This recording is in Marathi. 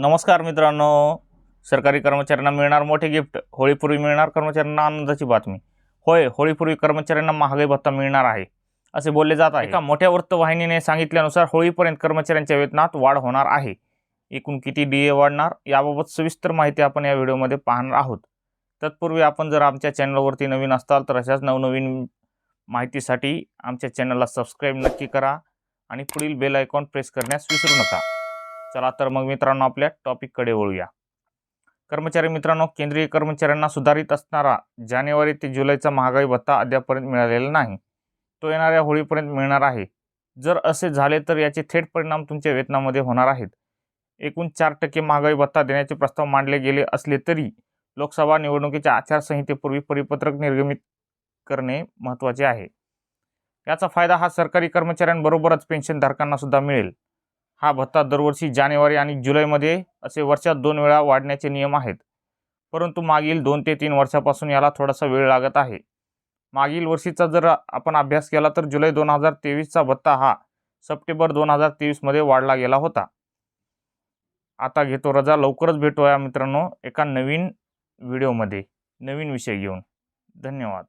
नमस्कार मित्रांनो. सरकारी कर्मचाऱ्यांना मिळणार मोठे गिफ्ट होळीपूर्वी मिळणार कर्मचाऱ्यांना आनंदाची बातमी. होय होळीपूर्वी कर्मचाऱ्यांना महागाई भत्ता मिळणार आहे असे बोलले जात आहे. एका मोठ्या वृत्तवाहिनीने सांगितल्यानुसार होळीपर्यंत कर्मचाऱ्यांच्या वेतनात वाढ होणार आहे. एकूण किती डी ए वाढणार याबाबत सविस्तर माहिती आपण या व्हिडिओमध्ये पाहणार आहोत. तत्पूर्वी आपण जर आमच्या चॅनलवरती नवीन असताल तर अशाच नवनवीन माहितीसाठी आमच्या चॅनलला सबस्क्राईब नक्की करा आणि पुढील बेल आयकॉन प्रेस करण्यास विसरू नका. चला तर मग मित्रांनो आपल्या टॉपिककडे वळूया. कर्मचारी मित्रांनो केंद्रीय कर्मचाऱ्यांना सुधारित असणारा जानेवारी ते जुलैचा महागाई भत्ता अद्यापर्यंत मिळालेला नाही. तो येणाऱ्या होळीपर्यंत मिळणार आहे. जर असे झाले तर याचे थेट परिणाम तुमच्या वेतनामध्ये होणार आहेत. एकूण चार टक्के महागाई भत्ता देण्याचे प्रस्ताव मांडले गेले असले तरी लोकसभा निवडणुकीच्या आचारसंहितेपूर्वी परिपत्रक निर्गमित करणे महत्त्वाचे आहे. याचा फायदा हा सरकारी कर्मचाऱ्यांबरोबरच पेन्शनधारकांना सुद्धा मिळेल. हा भत्ता दरवर्षी जानेवारी आणि जुलैमध्ये असे वर्षात दोन वेळा वाढण्याचे नियम आहेत. परंतु मागील दोन ते तीन वर्षापासून याला थोडासा वेळ लागत आहे. मागील वर्षीचा जर आपण अभ्यास केला तर जुलै दोन हजार तेवीसचा भत्ता हा सप्टेंबर दोन हजार तेवीसमध्ये वाढला गेला होता. आता घेतो रजा लवकरच भेटूया मित्रांनो एका नवीन व्हिडिओमध्ये. नवीन विषय घेऊन. धन्यवाद.